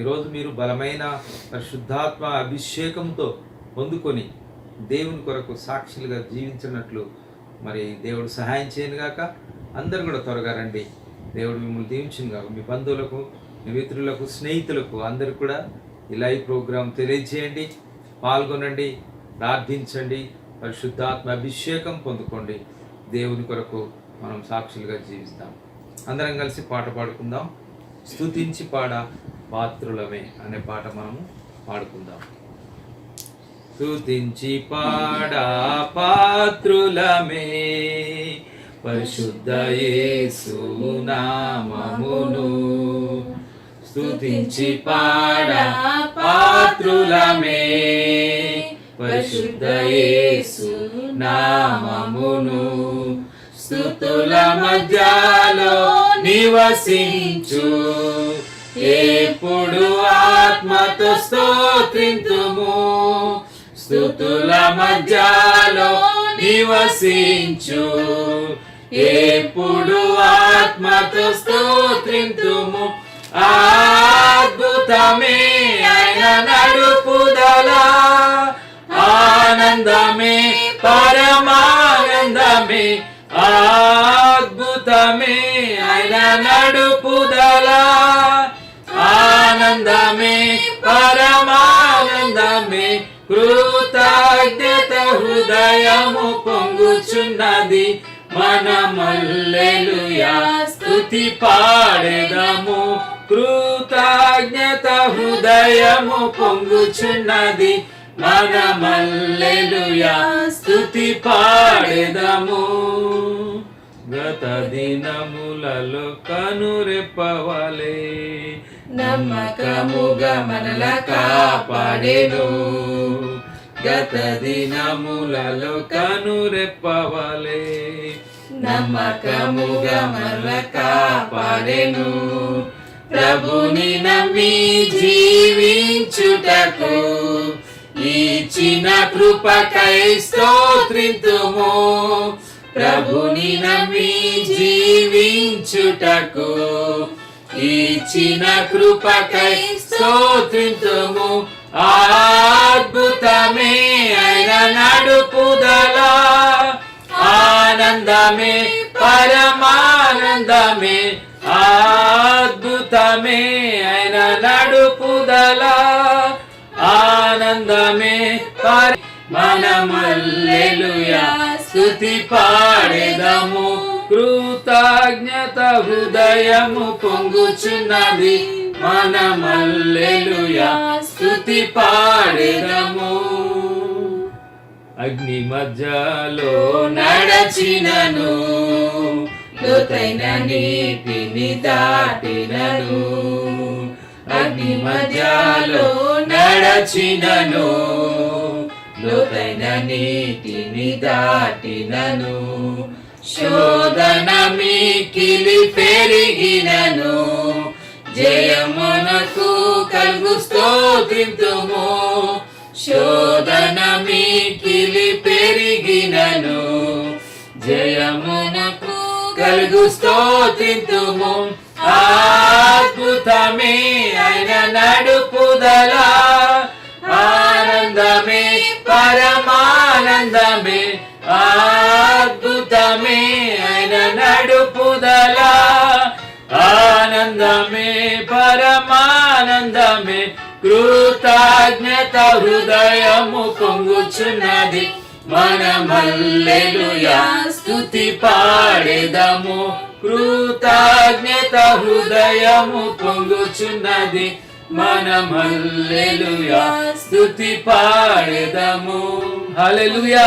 ఈరోజు మీరు బలమైన పరిశుద్ధాత్మ అభిషేకంతో పొందుకొని దేవుని కొరకు సాక్షులుగా జీవించినట్లు మరి దేవుడు సహాయం చేయను గాక. అందరు కూడా త్వరగా రండి. దేవుడు మిమ్మల్ని దీవించింది కాక మీ బంధువులకు మీ మిత్రులకు స్నేహితులకు అందరికి కూడా ఈ లైవ్ ప్రోగ్రాం తెలియజేయండి. పాల్గొనండి ప్రార్థించండి పరిశుద్ధాత్మ అభిషేకం పొందుకోండి. దేవుని కొరకు మనం సాక్షులుగా జీవిస్తాం. అందరం కలిసి పాట పాడుకుందాం. స్తుతించి పాడ పాత్రులమే అనే పాట మనము పాడుకుందాం. స్తుతించి పాడా పాత్రులమే పరిశుద్ధ నామమును. స్తుతించి పాడా పాత్రులమే పరిశుద్ధ నామమును. స్తుతుల మధ్యలో నివసించు ఎప్పుడు ఆత్మతో స్తోత్రింతుము? స్థుతుల మధ్యలో నివసించు. ఎప్పుడు ఆత్మతో స్తోత్రింతుము? అద్భుతమే ఆయన నడుపుదల. ఆనందమే పరమానందమే. అద్భుతమే ఆయన నడుపుదలా. ఆనందమే పరమానందమే కృతజ్ఞత హృదయము పొంగుచున్నది మనమల్లెలుయా స్తుతి పాడెదము కృతజ్ఞత హృదయము పొంగుచున్నది మనమల్లెలుయా స్తుతి పాడెదము గత దినములలో కనురెప్పవలే నమ్మకముగా మనల కాపాడెను గత దినములలో కనురెప్పవలే. నమ్మకముగా మనల కాపాడేను ప్రభుని నమ్మి జీవించుటకు ఇచ్చిన కృపకై స్తోత్రింతుము. ప్రభుని నమ్మి జీవించుటకు ఇచ్చిన కృపకై స్తోత్రింతుము అద్భుతమే ఆయన నడుపుదల. ఆనందమే పరమానందమే. అద్భుతమే ఆయన నడుపుదల. ఆనందమే పర మనమల్లెలుయా స్థుతి పాడేదము. కృతజ్ఞత హృదయము పొంగుచున్నది. మనమల్లెలుయా స్తుతి పాడెదము. అగ్ని మధ్యలో నడచినను లోతైన నీటిని దాటినను. అగ్ని మధ్యలో నడచినను లోతైన నీటిని దాటినను. శోధన మీకిలి పెరిగినను. జయమునకు కలుగు స్తోత్రింతుము శోధన మీకిలి పెరిగినను. జయమునకు కలుగు స్తోత్రింతుము అద్భుతమే ఆయన నడుపుదలా. ఆనందమే పరమానందమే. ఆ ఆనందమే ఆయన నడుపుదలా. ఆనందమే పరమానందమే కృతజ్ఞత హృదయము పొంగుచున్నది. మనమల్లెలుయా స్తుతి పాడేదము. కృతజ్ఞత హృదయము పొంగుచున్నది. మనమల్లెలుయా స్తుతి పాడేదము. హల్లెలూయా.